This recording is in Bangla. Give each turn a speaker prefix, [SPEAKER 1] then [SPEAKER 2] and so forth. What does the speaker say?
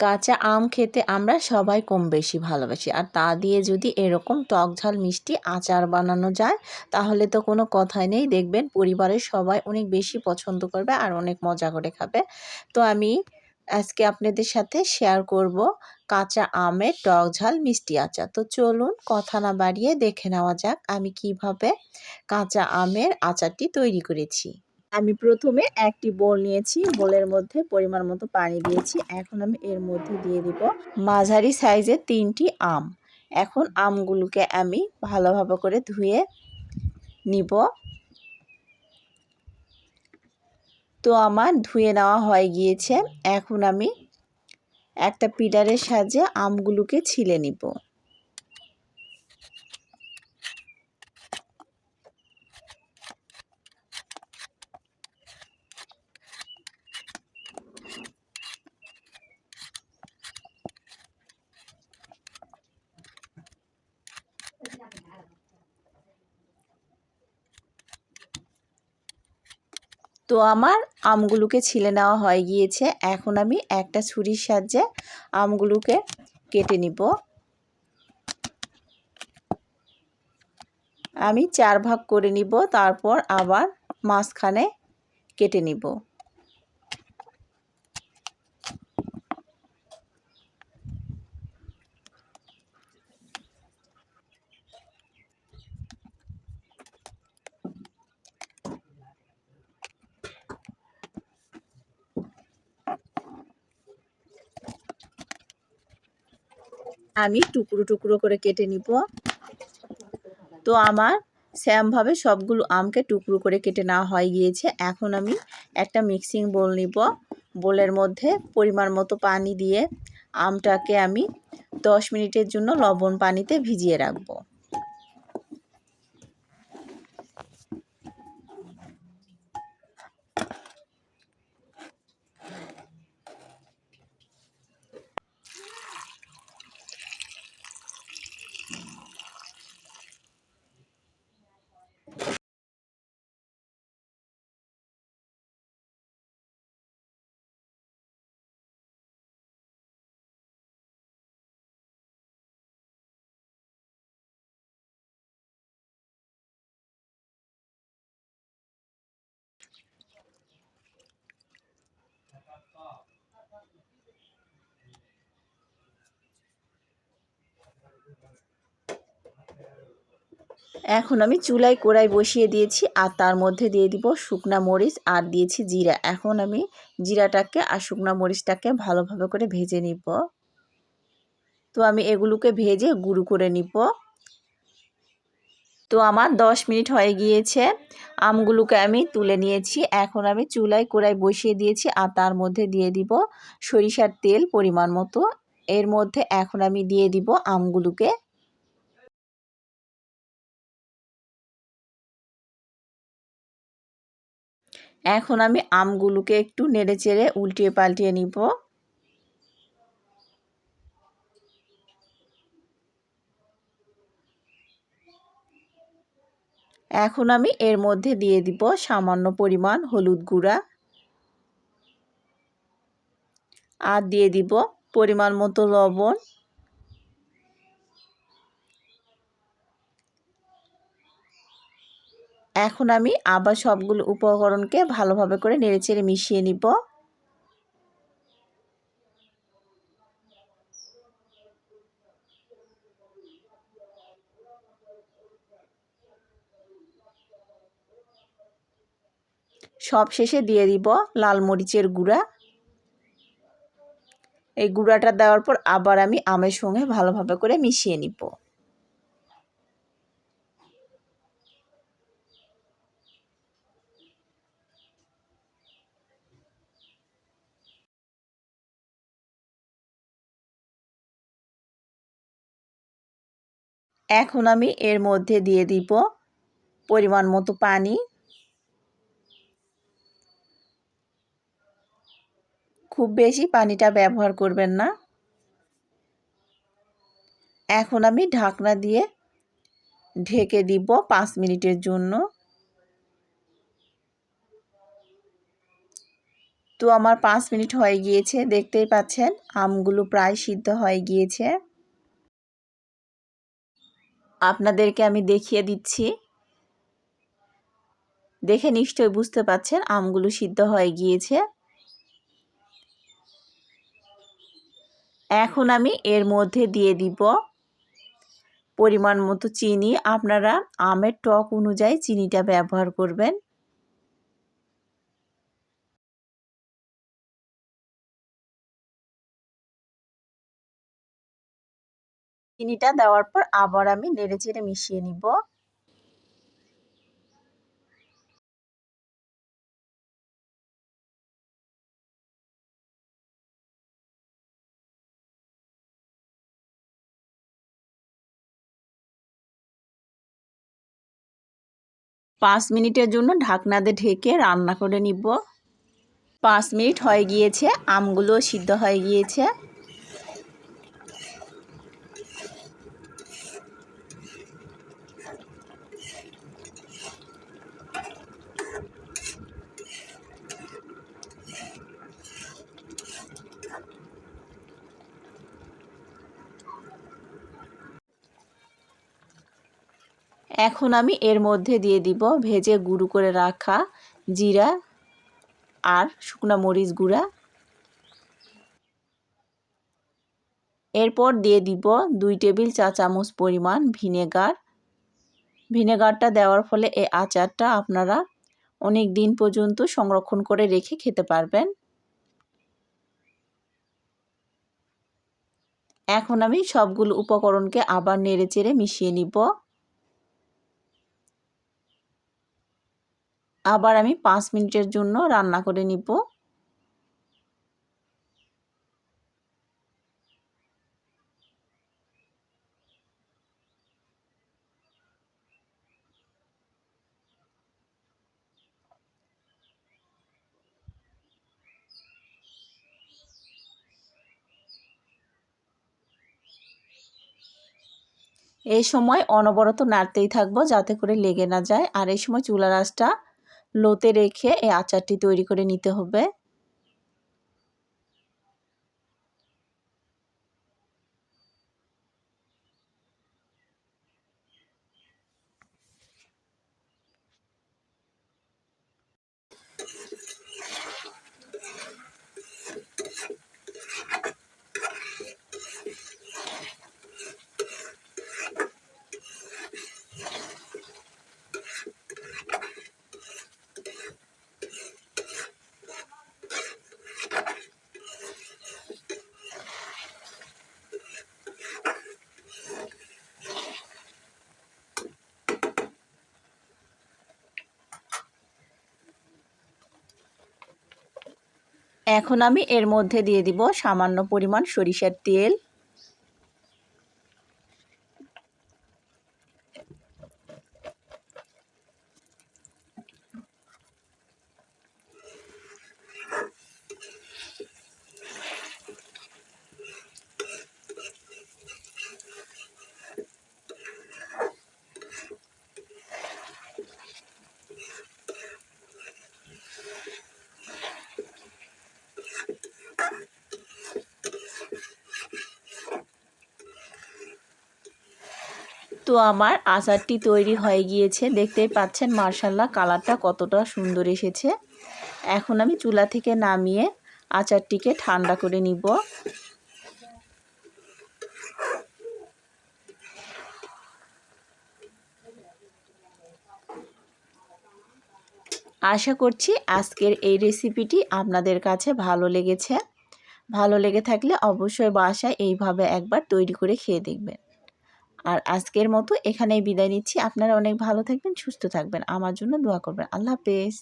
[SPEAKER 1] কাঁচা আম খেতে আমরা সবাই কম বেশি ভালোবাসি। আর তা দিয়ে যদি এরকম টক ঝাল মিষ্টি আচার বানানো যায়, তাহলে তো কোনো কথাই নেই। দেখবেন পরিবারের সবাই অনেক বেশি পছন্দ করবে আর অনেক মজা করে খাবে। তো আমি আজকে আপনাদের সাথে শেয়ার করব কাঁচা আমের টক ঝাল মিষ্টি আচার। তো চলুন কথা না বাড়িয়ে দেখে নেওয়া যাক আমি কীভাবে কাঁচা আমের আচারটি তৈরি করেছি। আমি প্রথমে একটি বোল নিয়েছি, বোলের মধ্যে পরিমাণ মতো পানি দিয়েছি। এখন আমি এর মধ্যে দিয়ে দিব মাঝারি সাইজের তিনটি আম। এখন আমগুলোকে আমি ভালোভাবে করে ধুয়ে নিব। তো আমার ধুয়ে নেওয়া হয়ে গিয়েছে। এখন আমি একটা পিডারের সাহায্যে আমগুলোকে ছিলে নিব। তো আমার আমগুলোকে ছিলে নেওয়া হয়ে গিয়েছে। এখন আমি একটা ছুরির সাহায্যে আমগুলোকে কেটে নিব। আমি চার ভাগ করে নিব, তারপর আবার মাঝখানে কেটে নিব। আমি টুকরো টুকরো করে কেটে নিব। তো আমার স্যামভাবে সবগুলো আমকে টুকরো করে কেটে নেওয়া হয়ে গিয়েছে। এখন আমি একটা মিক্সিং বোল নিব। বোলের মধ্যে পরিমাণ মতো পানি দিয়ে আমটাকে আমি দশ মিনিটের জন্য লবণ পানিতে ভিজিয়ে রাখব। এখন আমি চুলায় কড়াই বসিয়ে দিয়েছি আর তার মধ্যে দিয়ে দিব শুকনা মরিচ আর দিয়েছি জিরা। এখন আমি জিরাটাকে আর শুকনা মরিচটাকে ভালোভাবে করে ভেজে নিব। তো আমি এগুলোকে ভেজে গুঁড়ো করে নিব। তো আমার দশ মিনিট হয়ে গিয়েছে। আমগুলোকে আমি তুলে নিয়েছি। এখন আমি চুলায় কড়াই বসিয়ে দিয়েছি আর তার মধ্যে দিয়ে দিব সরিষার তেল পরিমাণ মতো। এর মধ্যে এখন আমি দিয়ে দিব আমগুলোকে। এখন আমি আমগুলোকে একটু নেড়ে চেড়ে উল্টিয়ে পাল্টিয়ে নিব। এখন আমি এর মধ্যে দিয়ে দিব সামান্য পরিমাণ হলুদ গুঁড়া। আর দিয়ে দিব পরিমাণ মতো লবণ। এখন আমি আবার সবগুলো উপকরণকে ভালোভাবে করে নেড়েচেড়ে মিশিয়ে নিব। সব শেষে দিয়ে দিব লাল মরিচের গুঁড়া। এই গুঁড়াটা দেওয়ার পর আবার আমি আমের সঙ্গে ভালোভাবে করে মিশিয়ে নিব। এখন আমি এর মধ্যে দিয়ে দিব পরিমাণ মতো পানি। খুব বেশি পানিটা ব্যবহার করবেন না। এখন আমি ঢাকনা দিয়ে ঢেকে দিব পাঁচ মিনিটের জন্য। তো আমার পাঁচ মিনিট হয়ে গিয়েছে, দেখতেই পাচ্ছেন আমগুলো প্রায় সিদ্ধ হয়ে গিয়েছে। আপনাদেরকে আমি দেখিয়ে দিচ্ছি। দেখে নিশ্চয়ই বুঝতে পাচ্ছেন, আমগুলো সিদ্ধ হয়ে গিয়েছে। এখন আমি এর মধ্যে দিয়ে দিব পরিমাণ মতো চিনি। আপনারা আমের টক অনুযায়ী চিনিটা ব্যবহার করবেন। চিনিটা দেওয়ার পর আবার আমি নেড়ে চেড়ে মিশিয়ে নিব। পাঁচ মিনিটের জন্য ঢাকনা দিয়ে ঢেকে রান্না করে নিব। পাঁচ মিনিট হয়ে গিয়েছে আমগুলো সিদ্ধ হয়ে গিয়েছে। এখন আমি এর মধ্যে দিয়ে দিব ভেজে গুঁড়ো করে রাখা জিরা আর শুকনো মরিচ গুঁড়া। এরপর দিয়ে দিব দুই টেবিল চা চামচ পরিমাণ ভিনেগার। ভিনেগারটা দেওয়ার ফলে এই আচারটা আপনারা অনেক দিন পর্যন্ত সংরক্ষণ করে রেখে খেতে পারবেন। এখন আমি সবগুলো উপকরণকে আবার নেড়ে চেড়ে মিশিয়ে নিব। আবার আমি পাঁচ মিনিটের জন্য রান্না করে নিব। এই সময় অনবরত নাড়তেই থাকব যাতে করে লেগে না যায়। আর এই সময় চুলা রাসটা লোতে রেখে এই আচারটি তৈরি করে নিতে হবে। এখন আমি এর মধ্যে দিয়ে দিব সামান্য পরিমাণ সরিষার তেল। তো আমার আচারটি তৈরি হয়ে গিয়েছে। দেখতেই পাচ্ছেন মার্শাল্লাহ কালারটা কতটা সুন্দর এসেছে। এখন আমি চুলা থেকে নামিয়ে আচারটিকে ঠান্ডা করে নিব। আশা করছি আজকের এই রেসিপিটি আপনাদের কাছে ভালো লেগেছে। ভালো লেগে থাকলে অবশ্যই বাসায় এইভাবে একবার তৈরি করে খেয়ে দেখবেন। আর আজকের মতো এখানেই বিদায় নিচ্ছি। আপনারা অনেক ভালো থাকবেন, সুস্থ থাকবেন। আমার জন্য দোয়া করবেন। আল্লাহ হাফেজ।